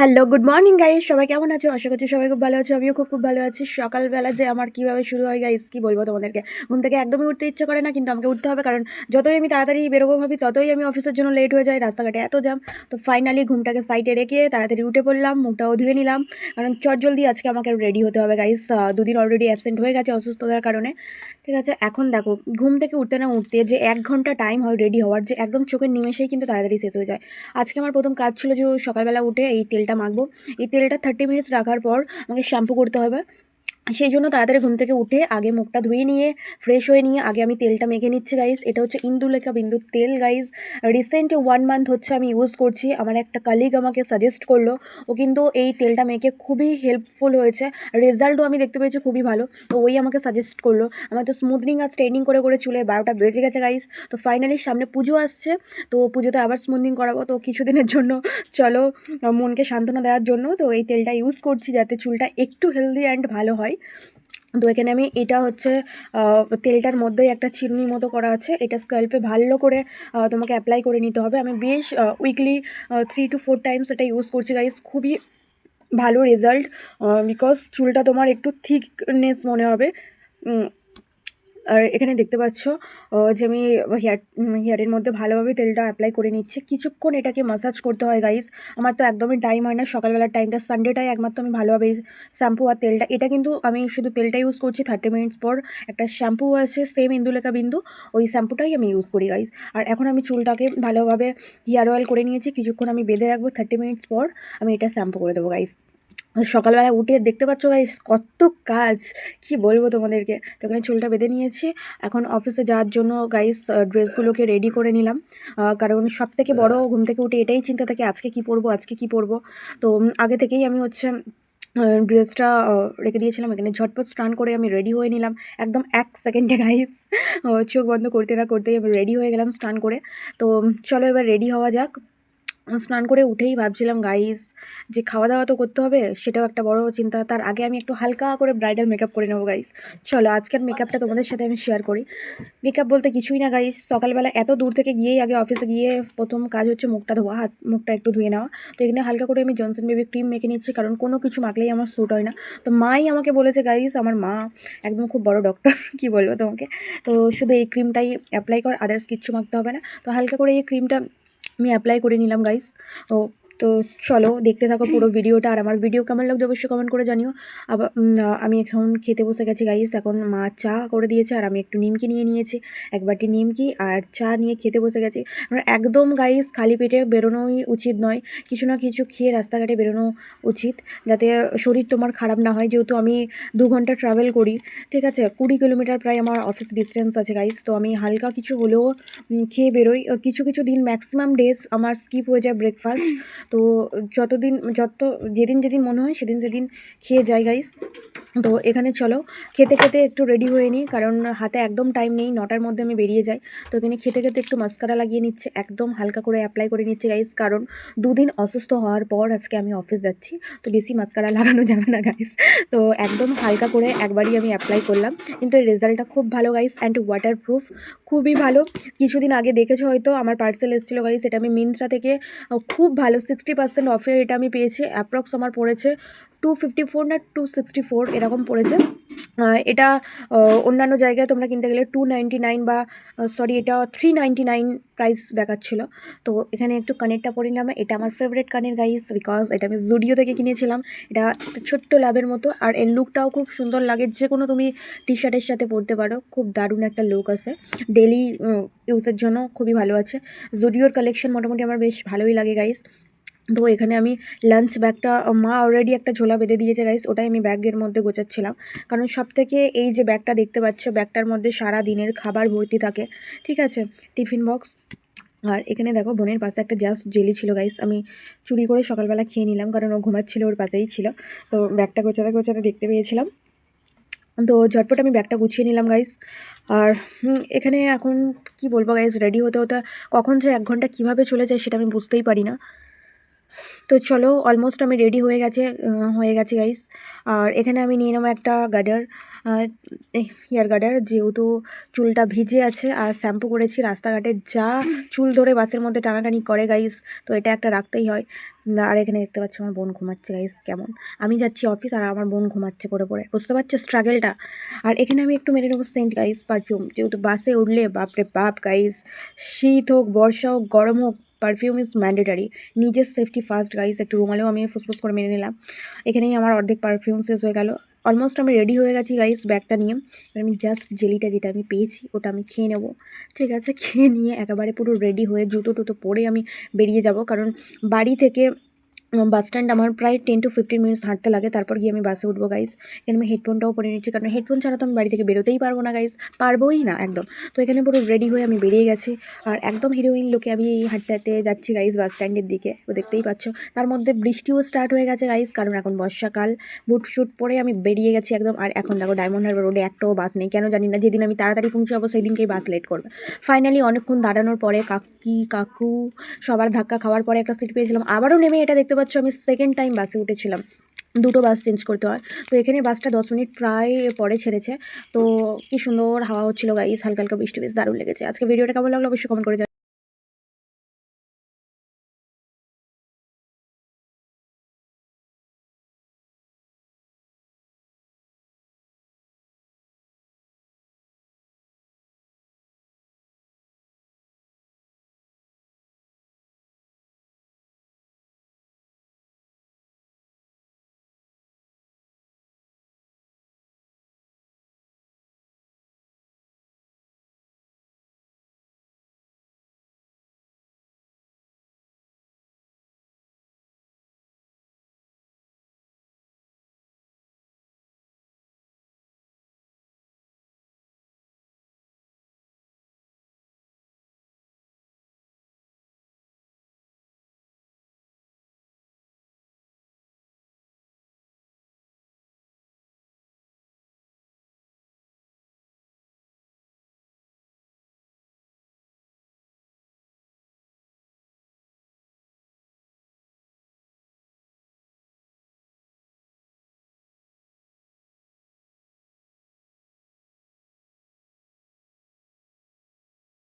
Hello good morning guys সবাই কেমন আছো? আশা করছি সবাই খুব ভালো আছো। আমিও খুব খুব ভালো আছি। সকালবেলা যে আমার কীভাবে শুরু হয় গাইস কী বলব তোমাদেরকে? ঘুম থেকে একদমই উঠতে ইচ্ছে করে না, কিন্তু আমাকে উঠতে হবে, কারণ যতই আমি তাড়াতাড়ি বেরোবো ভাবি, ততই আমি অফিসের জন্য লেট হয়ে যাই। রাস্তাঘাটে এত জাম তো ফাইনালি ঘুমটাকে সাইডে রেখে তাড়াতাড়ি উঠে পড়লাম, মুখটাও ধুয়ে নিলাম। কারণ চট জলদি আজকে আমাকে রেডি হতে হবে গাইস দুদিন অলরেডি অ্যাবসেন্ট হয়ে গেছে অসুস্থতার কারণে। ঠিক আছে, এখন দেখো, ঘুম থেকে উঠতে না উঠতে যে এক ঘণ্টা টাইম হয় রেডি হওয়ার, যে একদম চোখের নিমেষেই কিন্তু তাড়াতাড়ি শেষ হয়ে যায়। আজকে আমার প্রথম কাজ ছিল যে সকালবেলা উঠে এই তেলটা মাখবো। এই তেলটা থার্টি মিনিটস রাখার পর আমাকে শ্যাম্পু করতে হবে। সেই জন্য তাড়াতাড়ি ঘুম থেকে উঠে আগে মুখটা ধুয়ে নিয়ে ফ্রেশ হয়ে নিয়ে আগে আমি তেলটা মেখে নিচ্ছি গাইস এটা হচ্ছে ইন্দুলেখা বিন্দুর তেল গাইস রিসেন্ট ওয়ান মান্থ হচ্ছে আমি ইউজ করছি। আমার একটা কালিগ আমাকে সাজেস্ট করল। ও কিন্তু এই তেলটা মেখে খুবই হেল্পফুল হয়েছে। রেজাল্টও আমি দেখতে পেয়েছি খুবই ভালো। তো ওই আমাকে সাজেস্ট করল। আমার তো স্মুথনিং আর স্ট্রেনিং করে করে চুলে বারোটা বেজে গেছে গাইস তো ফাইনালি সামনে পুজো আসছে। তো পুজোতে আবার স্মুথনিং করাবো। তো কিছুদিনের জন্য চলো, মনকে সান্ত্বনা দেওয়ার জন্য। তো এই তেলটা ইউজ করছি যাতে চুলটা একটু হেলদি অ্যান্ড ভালো হয়। তো এখানে আমি এটা হচ্ছে তেলটার মধ্যেই একটা চিরুনির মতো করা আছে। এটা স্কাল্পে ভালো করে তোমাকে অ্যাপ্লাই করে নিতে হবে। আমি বেশ weekly three two four times এটা ইউজ করছি গাইজ খুবই ভালো রেজাল্ট বিকজ চুলটা তোমার একটু থিকনেস মনে হবে। আর এখানে দেখতে পাচ্ছ যে আমি হেয়ার হেয়ারের মধ্যে ভালোভাবে তেলটা অ্যাপ্লাই করে নিচ্ছি। কিছুক্ষণ এটাকে মাসাজ করতে হয় গাইস আমার তো একদমই টাইম হয় না। সকালবেলার টাইমটা সানডেটাই একমাত্র আমি ভালোভাবে শ্যাম্পু আর তেলটা, এটা কিন্তু আমি শুধু তেলটা ইউজ করছি থার্টি মিনিটস পর। একটা শ্যাম্পু আছে সেম ইন্দুলেখা বিন্দু, ওই শ্যাম্পুটাই আমি ইউজ করি গাইস আর এখন আমি চুলটাকে ভালোভাবে হেয়ার অয়েল করে নিয়েছি। কিছুক্ষণ আমি বেঁধে রাখব থার্টি মিনিটস পর আমি এটা শ্যাম্পু করে দেবো গাইস সকালবেলা উঠে দেখতে পাচ্ছ গাইস কত কাজ কি বলব তোমাদেরকে? তো এখানে চুলটা বেঁধে নিয়েছি। এখন অফিসে যাওয়ার জন্য গাইস ড্রেসগুলোকে রেডি করে নিলাম। কারণ সব থেকে বড় ঘুম থেকে উঠে এটাই চিন্তা থাকে আজকে কি পরবো আজকে কি পরবো? তো আগে থেকেই আমি হচ্ছে ড্রেসটা রেখে দিয়েছিলাম। এখানে ঝটপট স্নান করে আমি রেডি হয়ে নিলাম। একদম এক সেকেন্ডে গাইস চোখ বন্ধ করতে না করতেই আমি রেডি হয়ে গেলাম স্নান করে। তো চলো এবার রেডি হওয়া যাক। স্নান করে উঠেই ভাবছিলাম গাইস যে খাওয়া দাওয়া তো করতে হবে, সেটাও একটা বড় চিন্তা। তার আগে আমি একটু হালকা করে ব্রাইডাল মেকআপ করে নেব গাইস চলো, আজকের মেকআপটা তোমাদের সাথে আমি শেয়ার করি। মেকআপ বলতে কিছুই না গাইস সকালবেলা এত দূর থেকে গিয়েই আগে অফিসে গিয়ে প্রথম কাজ হচ্ছে মুখটা ধোয়া, হাত মুখটা একটু ধুয়ে নেওয়া। তো এখানে হালকা করে আমি জনসন বেবি ক্রিম মেখে নিচ্ছি, কারণ কোনো কিছু মাখলেই আমার স্যুট হয় না। তো মাই আমাকে বলেছে গাইস আমার মা একদম খুব বড় ডক্টর কি বলব তোমাকে? তো শুধু এই ক্রিমটাই অ্যাপ্লাই কর আদার্স কিচ্ছু মাখতে হবে না। তো হালকা করে এই ক্রিমটা আমি অ্যাপ্লাই করে নিলাম গাইস ও তো চলো দেখতে থাকো পুরো ভিডিওটা। আর আমার ভিডিও কেমন লাগছে অবশ্যই কমেন্ট করে জানিও। আবার আমি এখন খেতে বসে গেছি গাইস এখন মা চা করে দিয়েছে আর আমি একটু নিমকি নিয়ে নিয়েছি, এক বাটি নিমকি আর চা নিয়ে খেতে বসে গেছি। একদম গাইস খালি পেটে বেরোনোই উচিত নয়, কিছু না কিছু খেয়ে রাস্তাঘাটে বেরোনো উচিত, যাতে শরীর তোমার খারাপ না হয়। যেহেতু আমি দু ঘণ্টা ট্রাভেল করি, ঠিক আছে? কুড়ি কিলোমিটার প্রায় আমার অফিস ডিস্টেন্স আছে গাইস তো আমি হালকা কিছু হলেও খেয়ে বেরোই। কিছু কিছু দিন ম্যাক্সিমাম ডেজ আমার স্কিপ হয়ে যায় ব্রেকফাস্ট তো যতদিন, যত, যেদিন যেদিন মনে হয় সেদিন সেদিন খেয়ে যাই গাইস তো এখানে চলো, খেতে খেতে একটু রেডি হয়ে নিই, কারণ হাতে একদম টাইম নেই, নটার মধ্যে আমি বেরিয়ে যাই। তো এখানে খেতে খেতে একটু মাস্কারা লাগিয়ে নিচ্ছে, একদম হালকা করে অ্যাপ্লাই করে নিচ্ছে গাইস কারণ দুদিন অসুস্থ হওয়ার পর আজকে আমি অফিস যাচ্ছি। তো বেশি মাস্কারা লাগানো যাবে না গাইস তো একদম হালকা করে একবারই আমি অ্যাপ্লাই করলাম। কিন্তু এর রেজাল্টটা খুব ভালো গাইস অ্যান্ড ওয়াটার প্রুফ খুবই ভালো। কিছুদিন আগে দেখেছ হয়তো, আমার পার্সেল এসেছিল গাইস এটা আমি মিন্ত্রা থেকে খুব ভালো সিক্সটি পার্সেন্ট অফের এটা আমি পেয়েছি অ্যাপ্রক্স আমার পড়েছে টু ফিফটি ফোর না টু সিক্সটি ফোর এরকম পড়েছে। এটা অন্যান্য জায়গায় তোমরা কিনতে গেলে টু নাইন বা সরি এটা থ্রি নাইন প্রাইস দেখাচ্ছিলো। তো এখানে একটু কানেরটা পরে নিলাম, এটা আমার ফেভারিট কানের গাইস বিকজ এটা আমি জুডিও থেকে কিনেছিলাম। এটা ছোট্ট লাভের মতো, আর এর লুকটাও খুব সুন্দর লাগে যে কোনো তুমি টি শার্টের সাথে পরতে পারো, খুব দারুণ একটা লুক আছে। ডেলি ইউজের জন্য খুবই ভালো আছে। জুডিওর কালেকশন মোটামুটি আমার বেশ ভালোই লাগে গাইস তো এখানে আমি লাঞ্চ ব্যাগটা মা অলরেডি একটা ঝোলা বেঁধে দিয়েছে গাইস ওটাই আমি ব্যাগের মধ্যে গোছাচ্ছিলাম। কারণ সব থেকে এই যে ব্যাগটা দেখতে পাচ্ছ ব্যাগটার মধ্যে সারা দিনের খাবার ভর্তি থাকে। ঠিক আছে? টিফিন বক্স আর এখানে দেখো, বোনের পাশে একটা জাস্ট জেলি ছিল গাইস আমি চুরি করে সকালবেলা খেয়ে নিলাম, কারণ ও ঘুমাচ্ছিল, ওর পাশেই ছিল। তো ব্যাগটা গোছাতে গোছাতে দেখতে পেয়েছিলাম। তো ঝটপট আমি ব্যাগটা গুছিয়ে নিলাম গাইস আর এখানে এখন কি বলব গাইস রেডি হতে হতে কখন যে এক ঘণ্টা কীভাবে চলে যায় সেটা আমি বুঝতেই পারি না। তো চলো অলমোস্ট আমি রেডি হয়ে গেছে হয়ে গেছি গাইস আর এখানে আমি নিয়ে নেব একটা গার্ডার হেয়ার গার্ডার যেহেতু চুলটা ভিজে আছে, আর শ্যাম্পু করেছি রাস্তাঘাটে, যা চুল ধরে বাসের মধ্যে টানাটানি করে গাইস তো এটা একটা রাখতেই হয়। আর এখানে দেখতে পাচ্ছ আমার বোন ঘুমাচ্ছে গাইস কেমন? আমি যাচ্ছি অফিস আর আমার বোন ঘুমাচ্ছে পড়ে পড়ে। বুঝতে পারছ স্ট্রাগেলটা আর এখানে আমি একটু মেরে নেব সেন্ট গাইস পারফিউম যেহেতু বাসে উঠলে, বাপরে বাপ গাইস শীত হোক, বর্ষা হোক, গরম হোক পারফিউম ইজ ম্যান্ডেটারি নিজের সেফটি ফার্স্ট গাইস একটু রুমালেও আমি ফুসফুস করে মেনে নিলাম। এখানেই আমার অর্ধেক পারফিউম শেষ হয়ে গেল। অলমোস্ট আমি রেডি হয়ে গেছি গাইস ব্যাগটা নিয়ে। এবার আমি জাস্ট জেলিটা যেটা আমি পেয়েছি, ওটা আমি খেয়ে নেব। ঠিক আছে, খেয়ে নিয়ে একেবারে পুরো রেডি হয়ে জুতো টুতো পরে আমি বেরিয়ে যাব। কারণ বাড়ি থেকে বাস স্ট্যান্ড আমার প্রায় টেন টু ফিফটিন মিনিটস হাঁটতে লাগে, তারপর গিয়ে আমি বাসে উঠবো গাইস এখানে আমি হেডফোনটাও পরে নিচ্ছি, কারণ হেডফোন ছাড়া তো আমি বাড়ি থেকে বেরোতেই পারব না গাইস পারবোই না, একদম। তো এখানে পুরো রেডি হয়ে আমি বেরিয়ে গেছি। আর একদম হিরোইন লোকে আমি এই হাঁটতে হাঁটতে যাচ্ছি গাইস বাস স্ট্যান্ডের দিকে, ও দেখতেই পাচ্ছ। তার মধ্যে বৃষ্টিও স্টার্ট হয়ে গেছে গাইস কারণ এখন বর্ষাকাল। বুট শুট পরে আমি বেরিয়ে গেছি একদম। আর এখন দেখো ডায়মন্ড হারবার রোডে একটাও বাস নেই। কেন জানি না, যেদিন আমি তাড়াতাড়ি পৌঁছাবো সেই দিনকেই বাস লেট করবে। ফাইনালি অনেকক্ষণ দাঁড়ানোর পরে কাকি, কাকু, সবার ধাক্কা খাওয়ার পরে একটা সিট পেয়েছিলাম। আবারও নেমে এটা দেখতে পাচ্ছ আমি সেকেন্ড টাইম বাসে উঠেছিলাম। দুটো বাস চেঞ্জ করতে হয়। তো এখানে বাসটা দশ মিনিট প্রায় পরে ছেড়েছে। তো কি সুন্দর হাওয়া হচ্ছিল গাইস হালকা হালকা বৃষ্টি বেশ দারুণ লেগেছে। আজকে ভিডিওটা কেমন লাগল অবশ্যই কমেন্ট করে।